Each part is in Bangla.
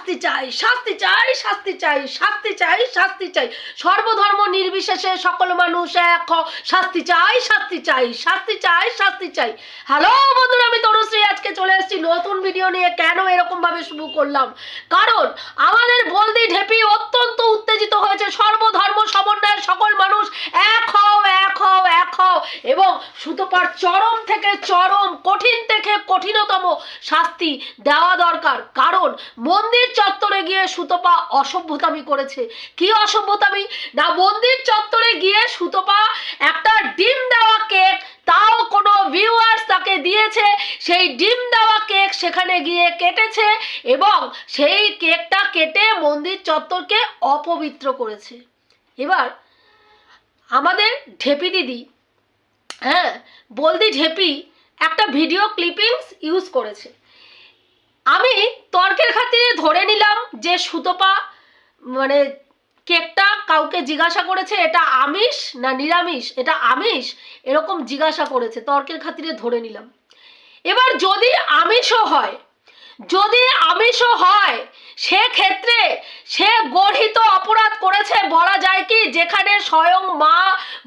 শাস্তি চাই শাস্তি চাই শাস্তি চাই শাস্তি চাই শাস্তি চাই। সর্বধর্ম নির্বিশেষে সকল মানুষ এক শাস্তি চাই শাস্তি চাই শাস্তি চাই শাস্তি চাই। হ্যালো বন্ধুরা, আমি তনুশ্রী আজকে চলে এসেছি নতুন ভিডিও নিয়ে কেন এরকম ভাবে শুরু করলাম? কারণ আমাদের বলদি ঢেপি অত্যন্ত উত্তেজিত হয়েছে। সর্বধর্ম সমন্বয়ের সকল মানুষ এক হও এক হও এক হও এবং সুতোপার চরম থেকে চরম, কঠিন থেকে কঠিনতম শাস্তি দেওয়া দরকার। কারণ মন্দির চত্বরে গিয়ে সুতপা অসভ্যতামি করেছে। কি অসভ্যতামি? না, মন্দির চত্বরে গিয়ে সুতপা একটা ডিম দেওয়া কেক, তাও কোনো ভিউয়ার্স তাকে দিয়েছে। সেই ডিম দেওয়া কেক সেখানে গিয়ে কেটেছে এবং সেই কেকটা কেটে মন্দির চত্বরকে অপবিত্র করেছে। এবার আমাদের ঢেপি দিদি হ্যাঁ বলদি ঢেপি একটা ভিডিও ক্লিপিংস ইউজ করেছে। আমি তর্কের খাতিরে ধরে নিলাম যে সুতপা মানে কেকটা কাউকে জিজ্ঞাসা করেছে, এটা আমিষ না নিরামিষ? এটা আমিষ? এরকম জিজ্ঞাসা করেছে, তর্কের খাতিরে ধরে নিলাম। এবার যদি আমিষও হয়, যদি আমিষও হয় সেক্ষেত্রে সে গর্হিত অপরাধ করেছে বলা যায় কি, যেখানে স্বয়ং মা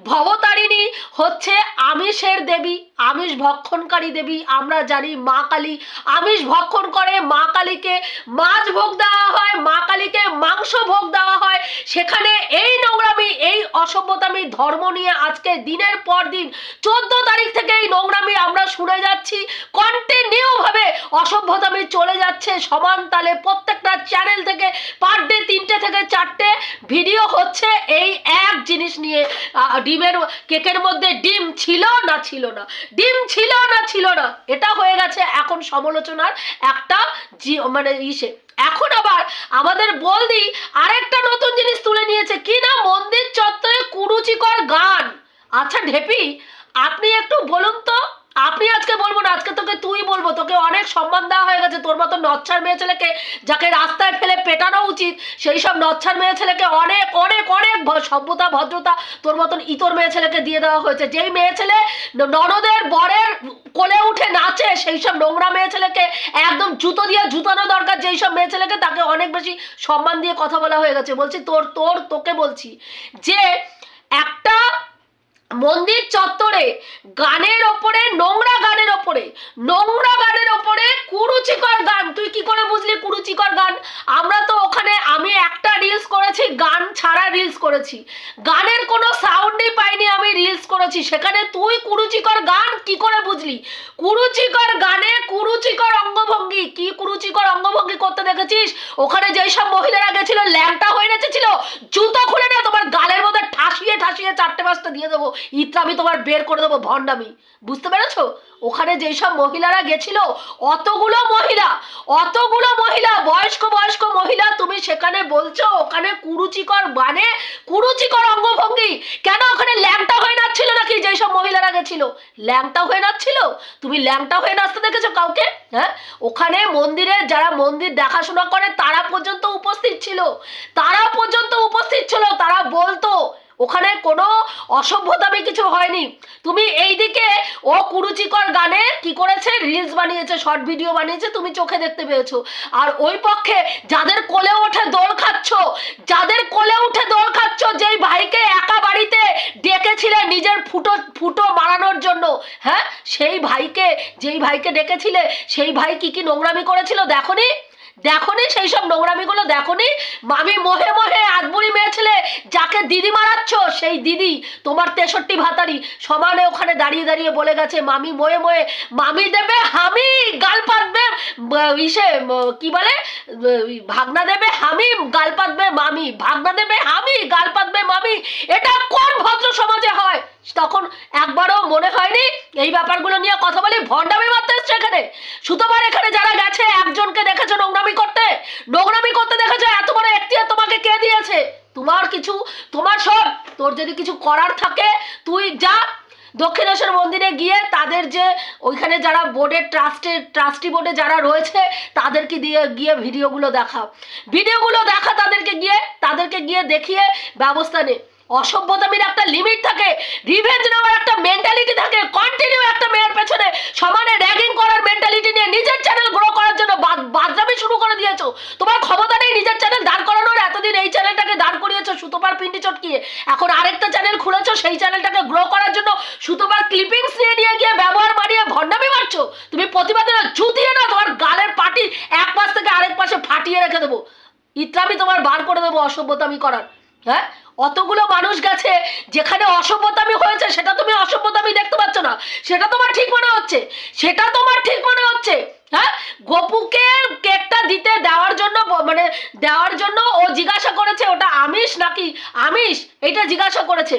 ভবতারিণী হচ্ছে আমিষের দেবী, আমিষ ভক্ষণকারী দেবী। আমরা জানি মা কালী। আমিষ ভক্ষণ করে মা কালীকে মাছ ভোগ দেওয়া হয়, মা কালীকে মাংস ভোগ দেওয়া হয়। সেখানে এই নোংরামি, এই অসভ্যতামি ধর্ম নিয়ে আজকে দিনের পর দিন চোদ্দ তারিখ থেকে এই নোংরামি আমরা শুনে যাচ্ছি। কন্টিনিউ ভাবে অসভ্যতামি চলে যাচ্ছে সমান তালে প্রত্যেকটা চ্যানেল থেকে পার ডে তিনটে থেকে চারটে ভিডিও হচ্ছে এই এক জিনিস নিয়ে। ডিমের কেকের মধ্যে ডিম ছিল না ছিল না? ডিম ছিল না ছিল না? এটা হয়ে গেছে এখন সমালোচনার একটা মানে ইসে। এখন আবার আমাদের বলদি আরেকটা নতুন জিনিস তুলে নিয়েছে। কি না? মন্দির চত্বরে কুরুচিকর গান। আচ্ছা ঢেপি, আপনি একটু বলুন তো। আপনি আজকে বলব না, আজকে তোকে তুই বলব, তোকে অনেক সম্মান দেওয়া হয়ে গেছে, তোর মতো নচ্ছার মেয়ে ছেলেকে যাকে রাস্তায় ফেলে পেটানো উচিত, সেই সব নচ্ছার মেয়ে ছেলেকে অনেক অনেক অনেক সভ্যতা, ভদ্রতা তোর মতন ইতর মেয়ে ছেলেকে দিয়ে দেওয়া হয়েছে। যেই মেয়ে ছেলে ননদের বরের কোলে উঠে নাচে, সেই সব নোংরা মেয়ে ছেলেকে একদম জুতো দিয়ে জুতানো দরকার, যেই সব মেয়ে ছেলেকে তাকে অনেক বেশি সম্মান দিয়ে কথা বলা হয়ে গেছে। বলছি তোর তোর, তোকে বলছি যে একটা মন্দির চত্বরে, গানের ওপরে, নোংরা গানের ওপরে, নোংরা গানের ওপরে কুরুচিকর গান। তুই কি করে বুঝলি কুরুচিকর গান? আমরা তো ওখানে, আমি একটা রিলস করেছি, গান ছাড়া রিলস করেছি। গানের কোনো সাউন্ডই পাইনি আমি রিলস করেছি? সেখানে তুই কুরুচিকর গান কি করে বুঝলি? কুরুচিকর গানে কুরুচিকর অঙ্গভঙ্গি। কি কুরুচিকর অঙ্গভঙ্গি করতে দেখেছিস? ওখানে যেই সব মহিলারা গেছিল, ল্যাংটা হয়ে নেচেছিল, জুতো খুলে না, তোমার গালের মধ্যে ঠাসিয়ে ঠাসিয়ে চারটে পাঁচটা দিয়ে দেবো। ইত্রা আমি তোমার বের করে দেবো, ভণ্ডামি। বুঝতে পেরেছ? ওখানে যেই সব মহিলারা গেছিল, অতগুলো মহিলা অতগুলো মহিলা, বয়স্ক বয়স্ক মহিলা, তুমি সেখানে বলছো, ওখানে কুরুচিকর মানে কুরুচিকর অঙ্গভঙ্গি। কেন ওখানে ল্যাংটা হয়ে নাচছিল নাকি যেই সব মহিলারা গেছিল। ল্যাংটা হয়ে নাচছিল? তুমি ল্যাংটা হয়ে নাচতে দেখেছ কাউকে? হ্যাঁ? ওখানে মন্দিরে যারা মন্দির দেখাশোনা করে, তারা পর্যন্ত উপস্থিত ছিল। তারা পর্যন্ত উপস্থিত ছিল, তারা বলতো, ওখানে কোনো অসভ্যতামি কিছু হয়নি। তুমি এইদিকে ও কুরুচিকর গানে কি করেছে? রিলস বানিয়েছে শর্ট ভিডিও বানিয়েছে, তুমি চোখে দেখতে পেয়েছ। আর ওই পক্ষে যাদের কোলে ওঠে দোল খাচ্ছ, যাদের কোলে উঠে দোল খাচ্ছ, যেই ভাইকে একা বাড়িতে ডেকেছিলে নিজের ফুটো ফুটো বাড়ানোর জন্য হ্যাঁ সেই ভাইকে, যেই ভাইকে ডেকেছিলে, সেই ভাই কি কি নোংরামি করেছিল দেখনি? দেখনি? সেই সব নোংরামিগুলো দেখনি? মামি মোহে মোহে আদবুড়ি মেয়ে ছেলে যাকে দিদি মারাচ্ছ, সেই দিদি, তোমার তেষট্টি ভাতারি, সমানে ওখানে দাঁড়িয়ে দাঁড়িয়ে বলে গেছে, মামি মোয়ে মোয়ে মামি দেবে হামি, গাল পাতবে ইসে কি বলে ভাগনা দেবে হামি, গাল পাতবে মামি, ভাগনা দেবে হামি, গাল পাতবে মামি। এটা কোন ভদ্র সমাজে হয়? তখন একবারও মনে হয়নি এই ব্যাপারগুলো নিয়ে কথা বলি। ভণ্ডামি মারতে এসছে এখানে। সুতোবার এখানে যারা গেছে, একজনকে দেখেছ নোংরামি করতে? নোংরামি করতে দেখেছ, এত বড় এখতিয়ার তোমাকে কে দিয়েছে? তোমার কিছু, তোমার সব, তোর যদি কিছু করার থাকে, তুই যা। দক্ষিণেশ্বর মন্দিরে গিয়ে তাদের যে ওইখানে যারা বোর্ডের ট্রাস্টের ট্রাস্টি বোর্ডে যারা রয়েছে, তাদেরকে দিয়ে গিয়ে ভিডিওগুলো দেখা। ভিডিওগুলো দেখা তাদেরকে গিয়ে তাদেরকে গিয়ে দেখিয়ে ব্যবস্থা নে। অসভ্যতামির একটা লিমিট থাকে রিভেঞ্জ নেওয়ার একটা মেন্টালিটি থাকে কন্টিনিউ একটা মেয়ের পেছনে সমানে র্যাগিং করার মেন্টালিটি নিয়ে নিজের চ্যানেল গ্রো করার জন্য বাদ- বাদরামি শুরু করে দিয়েছ। তোমার ক্ষমতা নেই নিজের চ্যানেল দাঁড় করানোর, এতদিন এই চ্যানেলটাকে দাঁড় করিয়েছো সুতোপার পিন্ডি চটকিয়ে। এখন আরেকটা চ্যানেল খুলেছো, সেই চ্যানেলটাকে গ্রো করার জন্য সুতোপার ক্লিপিংস নিয়ে নিয়ে গিয়ে ব্যবহার মারিয়ে ভণ্ডামি মারছো। তুমি প্রতিবাদে না জুতিয়ে না তোমার গালের পাটি এক পাশ থেকে আরেক পাশে ফাটিয়ে রেখে দেবো। ইত্রামি তোমার বার করে দেবো অসভ্যতামি করার। হ্যাঁ? অতগুলো মানুষ গেছে, যেখানে অসভ্যতামি হয়েছে, সেটা তুমি অসভ্যতামি দেখতে পাচ্ছ না। সেটা তোমার ঠিক মনে হচ্ছে। সেটা তোমার ঠিক মনে হচ্ছে। হ্যাঁ? গপুকে কেকটা দিতে দেওয়ার জন্য মানে দেওয়ার জন্য ও জিজ্ঞাসা করেছে, ওটা আমিষ নাকি আমিষ? এটা জিজ্ঞাসা করেছে।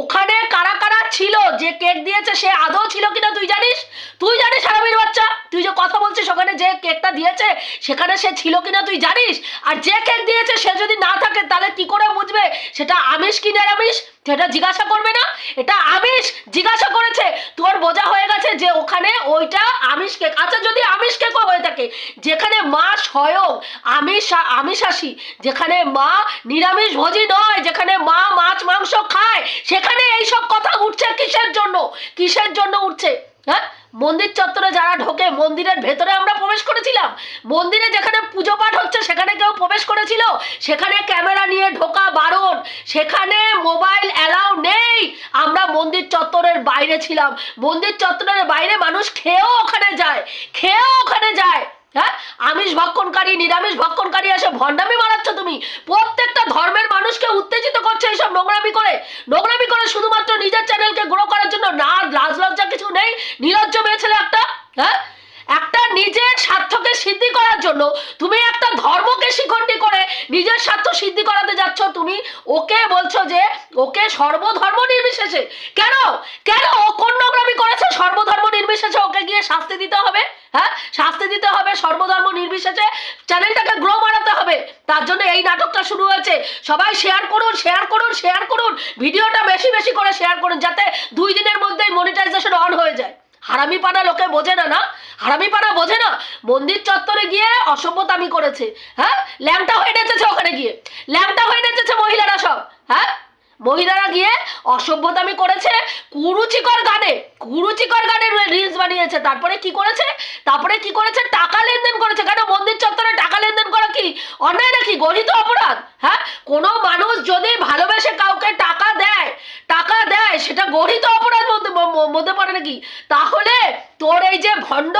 ওখানে কারা কারা ছিল? যে কেক দিয়েছে, সে আদৌ ছিল কিনা তুই জানিস? তুই জানিস, হারামির বাচ্চা? তুই যে কথা বলছিস, ওখানে যে কেকটা দিয়েছে, সেখানে সে ছিল কিনা তুই জানিস? আর যে কেক দিয়েছে, সে যদি না থাকে, তাহলে কি করে বুঝবে? সেটা আমিষ কি নিরামিষ? সেটা জিজ্ঞাসা করবে না, এটা আমিষ জিজ্ঞাসা করেছে। তোর বোঝা হয়ে গেছে যে ওখানে ওইটা আমিষ কেক আচ্ছা যদি আমিষ কেকও হয়ে থাকে, যেখানে মা স্বয়ং আমিষ আমিষাসী যেখানে মা নিরামিষ ভোজি নয়, যেখানে মা মাছ, মাংস খায়, সেখানে এইসব কথা উঠছে কিসের জন্য? কিসের জন্য উঠছে? হ্যাঁ? মন্দির চত্বরে যারা ঢোকে, মন্দিরের ভেতরে আমরা প্রবেশ করেছিলাম মন্দিরে যেখানে পুজো পাঠ হচ্ছে, সেখানে কেউ প্রবেশ করেছিল? সেখানে ক্যামেরা নিয়ে ঢোকা বারণ। সেখানে মোবাইল অ্যালাউ নেই। আমরা মন্দির চত্বরের বাইরে ছিলাম। মন্দির চত্বরের বাইরে মানুষ খেয়েও ওখানে যায়। খেয়েও ওখানে যায়। হ্যাঁ? আমিষ ভক্ষণকারী, নিরামিষ ভক্ষণকারী এসে ভণ্ডামি মারাচ্ছ তুমি। প্রত্যেকটা ধর্মের মানুষকে উত্তেজিত করছে এইসব নোংরামি করে। নোংরামি করে শুধুমাত্র নিজের চ্যানেলকে গ্রো করার জন্য। না লাজ লজ্জা কিছু নেই। নিলজ্জ মেয়ে ছেলে একটা। হ্যাঁ? নিজের স্বার্থকে সিদ্ধি করার জন্য তুমি একটা ধর্মকে শিখণ্ডী করে নিজের স্বার্থ সিদ্ধি করাতে যাচ্ছ, তুমি ওকে বলছো যে ওকে সর্বধর্ম নির্বিশেষে। কেন? কেন ও কোন নোংরামি করেছে? সর্বধর্ম নির্বিশেষে ওকে গিয়ে শাস্তি দিতে হবে? হ্যাঁ? শাস্তি দিতে হবে সর্বধর্ম নির্বিশেষে? চ্যানেলটাকে গ্রো বাড়াতে হবে। তার জন্য এই নাটকটা শুরু হয়েছে। সবাই শেয়ার করুন শেয়ার করুন শেয়ার করুন। ভিডিওটা বেশি বেশি করে শেয়ার করুন, যাতে দুই দিনের মধ্যেই মনিটাইজেশন অন হয়ে যায়। হারামি পাড়া লোকে বোঝে না না? হারামি পাড়া বোঝে না? মন্দির চত্বরে গিয়ে অসভ্যতামি করেছে হ্যাঁ? ল্যাংটা হয়ে নেচেছে ওখানে গিয়ে। ল্যাংটা হয়ে নেচেছে মহিলারা সব হ্যাঁ? মহিলারা গিয়ে অসভ্যতামি করেছে, কুরুচিকর গানে কুরুচিকর গানে রিলস বানিয়েছে। তারপরে কি করেছে? তারপরে কি করেছে? টাকা লেনদেন করেছে। কেন মন্দির চত্বরে টাকা লেনদেন করা কি? অন্যায় নাকি? গণিত অপরাধ হ্যাঁ? কোনো মানুষ যদি ভালোবেসে কাউকে টাকা দেয় টাকা দেয়, সেটা গণিত অপরাধ মধ্যে মধ্যে পড়ে নাকি? তাহলে তোর এই যে ভণ্ড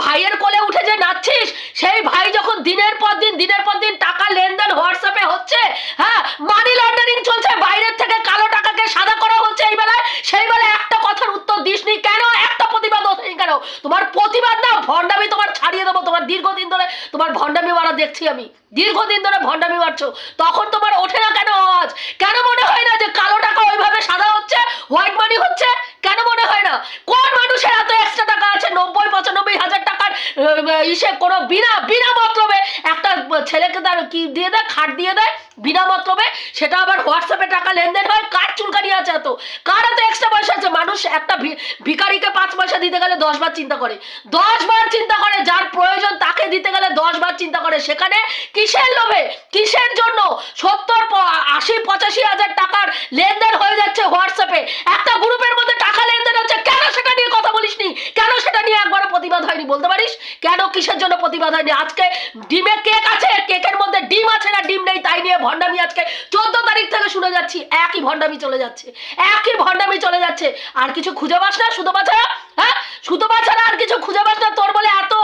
ভাইয়ের কোলে উঠে যে নাচছিস, সেই ভাই যখন দিনের পর দিন, দিনের পর দিন টাকা লেনদেন হোয়াটসঅ্যাপে হচ্ছে হ্যাঁ মানি লন্ডারিং চলছে, বাইরের থেকে কালো টাকাকে সাদা করা হচ্ছে এই বেলায়, সেই বেলায় একটা কথার উত্তর দিসনি কেন? একটা প্রতিবাদ হয়নি কেন? তোমার প্রতিবাদ না, ভণ্ডামি তোমার ছাড়িয়ে দেবো, তোমার দীর্ঘদিন ধরে তোমার ভণ্ডামি মারা দেখছি আমি। দীর্ঘদিন ধরে ভণ্ডামি মারছো। তখন তোমার ওঠে না কেন আওয়াজ? কেন মনে হয় না যে কালো টাকা ওইভাবে সাদা হচ্ছে হোয়াইট মানি হচ্ছে কেন মনে হয় না কোন মানুষের এত এক্সট্রা টাকা আছে নব্বই পঁচানব্বই হাজার টাকার আহ, ইসে কোনো বিনা বিনা মতলবে একটা ছেলেকে তার কি দিয়ে দেয়? খাট দিয়ে দেয়, বিনা মতলবে। সেটা আবার হোয়াটসঅ্যাপে টাকা লেনদেন হয়, কার চুলকানি আছে এত? কার এত এক্সট্রা পয়সা আছে? মানুষ একটা ভি- ভিখারিকে পাঁচ পয়সা দিতে গেলে দশ বার চিন্তা করে। দশ বার চিন্তা করে, যার প্রয়োজন তাকে দিতে গেলে দশ বার চিন্তা করে। সেখানে কিসের লোভে? কিসের জন্য? সত্তর আশি, পঁচাশি হাজার টাকার লেনদেন হয়ে যাচ্ছে হোয়াটসঅ্যাপে একটা গ্রুপের মধ্যে টাকা লেনদেন হচ্ছে কেন সেটা নিয়ে কথা বলিসনি কেন সেটা নিয়ে একবারও প্রতিবাদ হয়নি বলতে পারিস কেন কিসের জন্য প্রতিবাদ হয়নি আজকে ডিমে কেক আছে কেকের মধ্যে ডিম আছে না ডিম নেই, তাই নিয়ে ভণ্ডামি আজকে। চোদ্দ তারিখ থেকে শুনে যাচ্ছি, একই ভণ্ডামি চলে যাচ্ছে, একই ভণ্ডামি চলে যাচ্ছে। আর কিছু খুঁজে পাস না, সুতো বাছাড়া হ্যাঁ? সুতো বাছাড়া আর কিছু খুঁজে পাস না, তোর বলে এত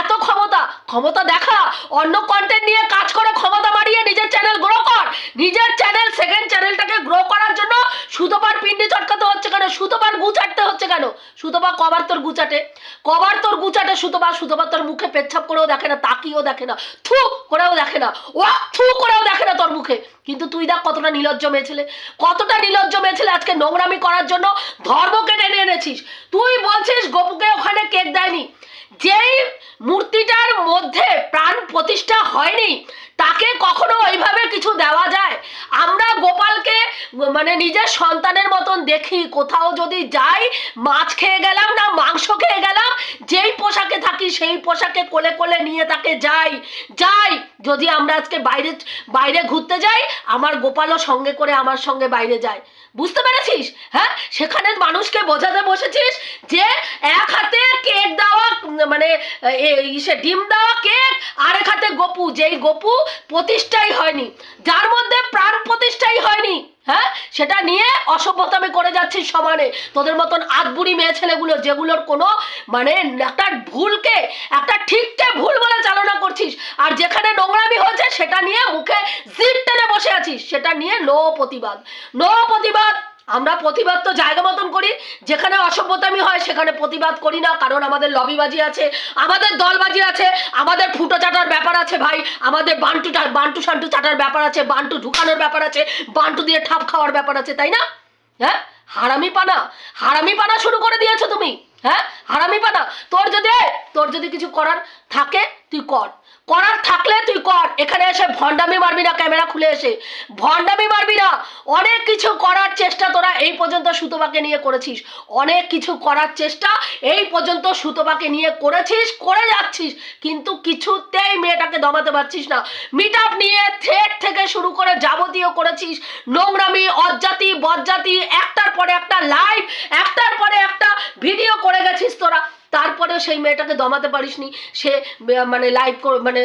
এত ক্ষমতা। ক্ষমতা দেখা, অন্য কন্টেন্ট নিয়ে কাজ করে ক্ষমতা বাড়িয়ে নিজের চ্যানেল গ্রো কর। নিজের চ্যানেল সেকেন্ড চ্যানেলটাকে গ্রো করার জন্য সুতোপার পিন্ডি চটকাতে হচ্ছে কেন? সুতোপার গুচাটতে হচ্ছে কেন? সুতোপা কবার তোর গুচাটে কবার তোর গুচাটে সুতোপা সুতোপা তোর মুখে পেচ্ছাপ করেও দেখে না, তাকিয়েও দেখে না, থু করেও দেখে না ও থু করেও দেখে না তোর মুখে। কিন্তু তুই দেখ কতটা নিলজ্জ মেয়ে ছেলে, কতটা নিলজ্জ মেয়ে ছেলে আজকে নোংরামি করার জন্য ধর্মকে টেনে এনেছিস। তুই বলছিস গপুকে ওখানে কেক দেয়নি। যেই মূর্তিটার মধ্যে প্রাণ প্রতিষ্ঠা হয়নি, তাকে কখনো ওইভাবে কিছু দেওয়া যায়? আমরা গোপালকে মানে নিজের সন্তানের মতন দেখি। কোথাও যদি যাই, মাছ খেয়ে গেলাম না, মাংস খেয়ে গেলাম, যেই পোশাকে থাকি সেই পোশাকে কোলে কোলে নিয়ে তাকে যাই। যাই, যদি আমরা আজকে বাইরে বাইরে ঘুরতে যাই, আমার গোপালও সঙ্গে করে আমার সঙ্গে বাইরে যায়। বুঝতে পেরেছিস? হ্যাঁ? সেখানে মানুষকে বোঝাতে বসেছিস যে এক হাতে কেক দেওয়া মানে ইসে ডিম দেওয়া কেক আর এক হাতে গপু। যেই গপু প্রতিষ্ঠাই হয়নি, যার মধ্যে প্রাণ প্রতিষ্ঠাই হয়নি হ্যাঁ? সেটা নিয়ে অসভ্যতামি করে যাচ্ছিস সমানে। তোদের মতন আধবুড়ি মেয়ে ছেলেগুলো, যেগুলোর কোনো মানে একটা ভুলকে, একটা ঠিককে ভুল বলে চালনা করছিস, আর যেখানে নোংরামি হয়েছে সেটা নিয়ে মুখে জিদ টেনে বসে আছিস, সেটা নিয়ে নো প্রতিবাদ। নো প্রতিবাদ। আমরা প্রতিবাদ তো জায়গা মতন করি, যেখানে অসভ্যতামি হয় সেখানে প্রতিবাদ করি না, কারণ আমাদের লবিবাজি আছে, আমাদের দলবাজি আছে, আমাদের ফুটো চাটার ব্যাপার আছে ভাই, আমাদের বান্টু বান্টু সান্টু চাটার ব্যাপার আছে, বান্টু ঢুকানোর ব্যাপার আছে, বান্টু দিয়ে ঠাপ খাওয়ার ব্যাপার আছে, তাই না? হ্যাঁ? হারামি পানা হারামি পানা শুরু করে দিয়েছ তুমি হ্যাঁ? হারামি পানা তোর যদি তোর যদি কিছু করার থাকে, তুই কর। করার থাকলে তুই কর। এখানে এসে ভণ্ডামি মারবি না, ক্যামেরা খুলে এসে। ভণ্ডামি মারবি না। অনেক কিছু করার চেষ্টা তোরা এই পর্যন্ত সুতোবাকে নিয়ে করেছিস। অনেক কিছু করার চেষ্টা এই পর্যন্ত সুতোবাকে নিয়ে করেছিস, করে যাচ্ছিস। কিন্তু কিছুতেই মেয়েটাকে দমাতে পারছিস না। মিট আপ নিয়ে থ্রেট থেকে শুরু করে যাবতীয় করেছিস। নোংরামি, অজ্জাতি, বজ্জাতি, একটার পরে একটা লাইভ একটার পরে একটা ভিডিও করে গেছিস তোরা। তারপরে সেই মেয়েটাকে দমাতে পারিসনি। সে মানে লাইভ মানে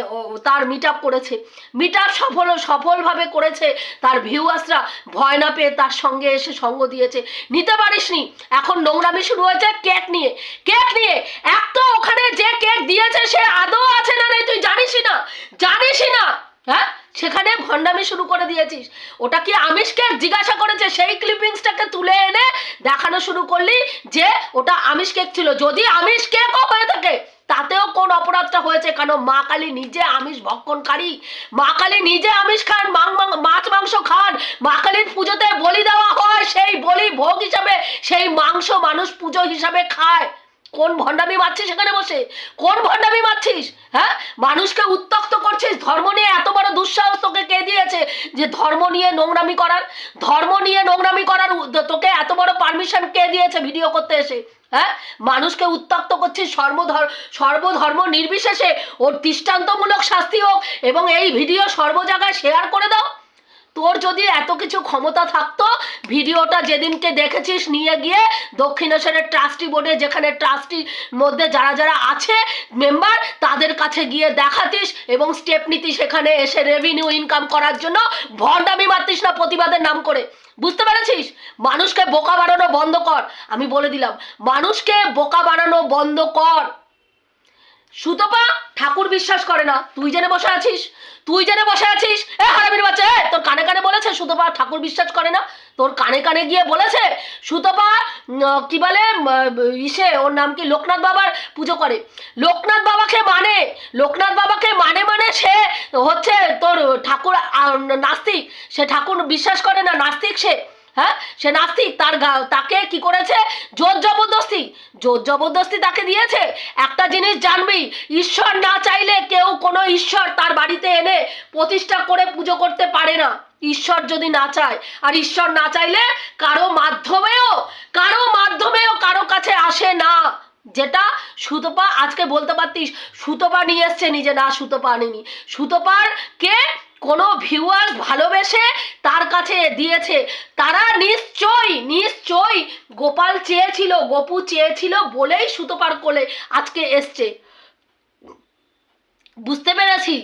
তার মিট আপ করেছে। মিট আপ সফল, সফলভাবে করেছে তার ভিউয়ার্সরা ভয় না পেয়ে তার সঙ্গে এসে সঙ্গ দিয়েছে। নিতে পারিসনি। এখন নোংরামি শুরু হয়েছে কেক নিয়ে। কেক নিয়ে। এক তো ওখানে যে কেক দিয়েছে, সে আদৌ আছে না রে তুই জানিসই না জানিসই না হ্যাঁ সেখানে ভণ্ডামি শুরু করে দিয়েছিস। ওটা কি আমিষকে জিজ্ঞাসা করেছে? সেই ক্লিপিংসটাকে তুলে এনে দেখানো শুরু করলি যে ওটা আমিষ কেক ছিল। যদি আমিষ কেকও হয়ে থাকে, তাতেও কোন অপরাধটা হয়েছে? কারণ মা কালী নিজে আমিষ ভক্ষণকারী? মা কালী নিজে আমিষ খান মাছ মাংস খান। মা কালীর পুজোতে বলি দেওয়া হয়, সেই বলি ভোগ হিসাবে, সেই মাংস মানুষ পুজো হিসাবে খায়। কোন ভণ্ডামি মারছিস সেখানে বসে? কোন ভণ্ডামি মারছিস? হ্যাঁ? মানুষকে উত্তক্ত করছিস? ধর্ম নিয়ে এত বড় দুঃসাহস তোকে কে দিয়েছে যে ধর্ম নিয়ে নোংরামি করার? ধর্ম নিয়ে নোংরামি করার তোকে এত বড় পারমিশন কে দিয়েছে ভিডিও করতে এসে? হ্যাঁ? মানুষকে উত্তক্ত করছিস সর্বধর সর্বধর্ম নির্বিশেষে। ওর দৃষ্টান্তমূলক শাস্তি হোক এবং এই ভিডিও সর্ব জায়গায় শেয়ার করে দাও। তোর যদি এত কিছু ক্ষমতা থাকতো, ভিডিওটা যেদিনকে দেখেছিস নিয়ে গিয়ে দক্ষিণেশ্বরের ট্রাস্টি বোর্ডে, যেখানে ট্রাস্টির মধ্যে যারা যারা আছে মেম্বার তাদের কাছে গিয়ে দেখাতিস এবং স্টেপ নিতিস সেখানে এসে রেভিনিউ ইনকাম করার জন্য। ভণ্ডামি মারতিস না প্রতিবাদের নাম করে। বুঝতে পেরেছিস? মানুষকে বোকা বানানো বন্ধ কর। আমি বলে দিলাম, মানুষকে বোকা বানানো বন্ধ কর। সুতপা ঠাকুর বিশ্বাস করে না। তুই জেনে বসে আছিস? তুই জেনে বসে আছিস? এ হারামির বাচ্চা এ, তোর কানে কানে বলেছে সুতপা ঠাকুর বিশ্বাস করে না? তোর কানে কানে গিয়ে বলেছে সুতপা কি বলে ইসে ওর নাম কি? লোকনাথ বাবার পুজো করে। লোকনাথ বাবাকে মানে লোকনাথ বাবাকে মানে মানে সে হচ্ছে তোর ঠাকুর নাস্তিক। সে ঠাকুর বিশ্বাস করে না নাস্তিক সে। হ্যাঁ? সে নাস্তিক, তার তাকে কি করেছে? জোর জবরদস্তি জোর জবরদস্তি তাকে দিয়েছে। একটা জিনিস জানবি, ঈশ্বর না চাইলে কেউ কোনো ঈশ্বর তার বাড়িতে এনে প্রতিষ্ঠা করে পুজো করতে পারে না। ঈশ্বর যদি না চায়, আর ঈশ্বর না চাইলে কারও মাধ্যমেও কারও মাধ্যমেও কারও কাছে আসে না। যেটা সুতপা আজকে বলতে পারতিস, সুতপা নিয়ে এসছে নিজে, না সুতপা আনেনি। সুতপার কে? কোনো ভিউয়ার্স ভালোবেসে তার কাছে দিয়েছে। তারা নিশ্চয় নিশ্চয়ই গোপাল চেয়েছিল, গোপু চেয়েছিল বলেই সুতোপার করে আজকে এসছে। বুঝতে পেরেছি?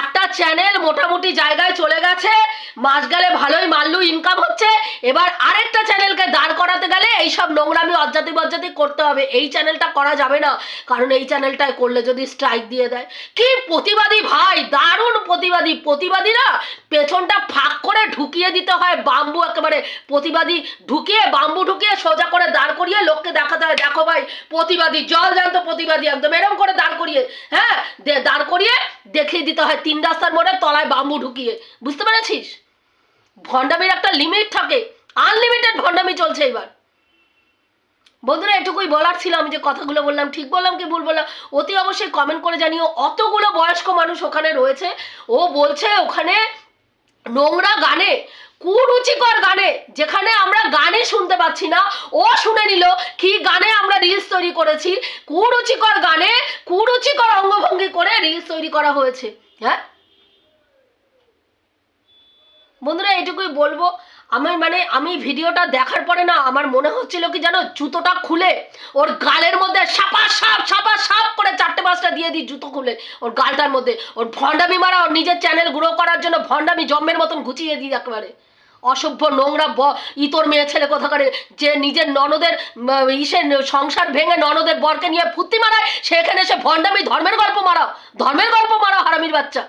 একটা চ্যানেল মোটামুটি জায়গায় চলে গেছে। মাস গেলে ভালোই মাল্লু ইনকাম হচ্ছে। এবার আরেকটা চ্যানেলকে দাঁড় করাতে গেলে এইসব নোংরামি, অজ্জাতি বজ্জাতি করতে হবে। এই চ্যানেলটা করা যাবে না। কারণ এই চ্যানেলটায় করলে যদি স্ট্রাইক দিয়ে দেয়। কি প্রতিবাদী ভাই? দারুণ প্রতিবাদী। প্রতিবাদীরা পেছনটা ফাঁক করে ঢুকিয়ে দিতে হয়। বাম্বু একেবারে প্রতিবাদী। ঢুকিয়ে, বাম্বু ঢুকিয়ে সোজা করে দাঁড় করিয়ে লোককে দেখাতে হয়। দেখো ভাই, প্রতিবাদী, জল জ্যান্ত প্রতিবাদী একদম। এরম করে দাঁড় করিয়ে হ্যাঁ দাঁড় করিয়ে দেখিয়ে দিতে হয়। তিন রাস্তার মোড়ে তলায় বাম্বু ঢুকিয়ে, বুঝতে পেরেছিস? ভণ্ডামির একটা লিমিট থাকে আনলিমিটেড ভণ্ডামি চলছে এবার। বন্ধুরা, এটুকুই বলার ছিল, আমি যে কথাগুলো বললাম, ঠিক বললাম কি ভুল বললাম, অতি অবশ্যই কমেন্ট করে জানিও, অতগুলো বয়স্ক মানুষ ওখানে রয়েছে, ও বলছে ওখানে নোংরা গানে, কুরুচিকর গানে, যেখানে আমরা গানে শুনতে পাচ্ছি না, ও শুনে নিল, কি গানে আমরা রিলস তৈরি করেছি, কুরুচিকর গানে কুরুচিকর অঙ্গভঙ্গি করে রিলস তৈরি করা হয়েছে। হ্যাঁ? বন্ধুরা এটুকুই বলব। আমি মানে আমি ভিডিওটা দেখার পরে না, আমার মনে হচ্ছিল কি জানো জুতোটা খুলে, ওর গালের মধ্যে সাপা সাপ সাপা সাপ করে চারটে পাঁচটা দিয়ে দিই জুতো খুলে, ওর গালটার মধ্যে। ওর ভণ্ডামি মারা, ওর নিজের চ্যানেল গ্রো করার জন্য ভণ্ডামি জম্মের মতন ঘুচিয়ে দিই একেবারে। অসভ্য নোংরা ইতর মেয়ে ছেলে কথা করে যে নিজের ননদের ইসে সংসার ভেঙে ননদের বরকে নিয়ে ফুর্তি মারায়, সেখানে সে ভণ্ডামি, ধর্মের গল্প মারাও। ধর্মের গল্প মারাও হারামির বাচ্চা।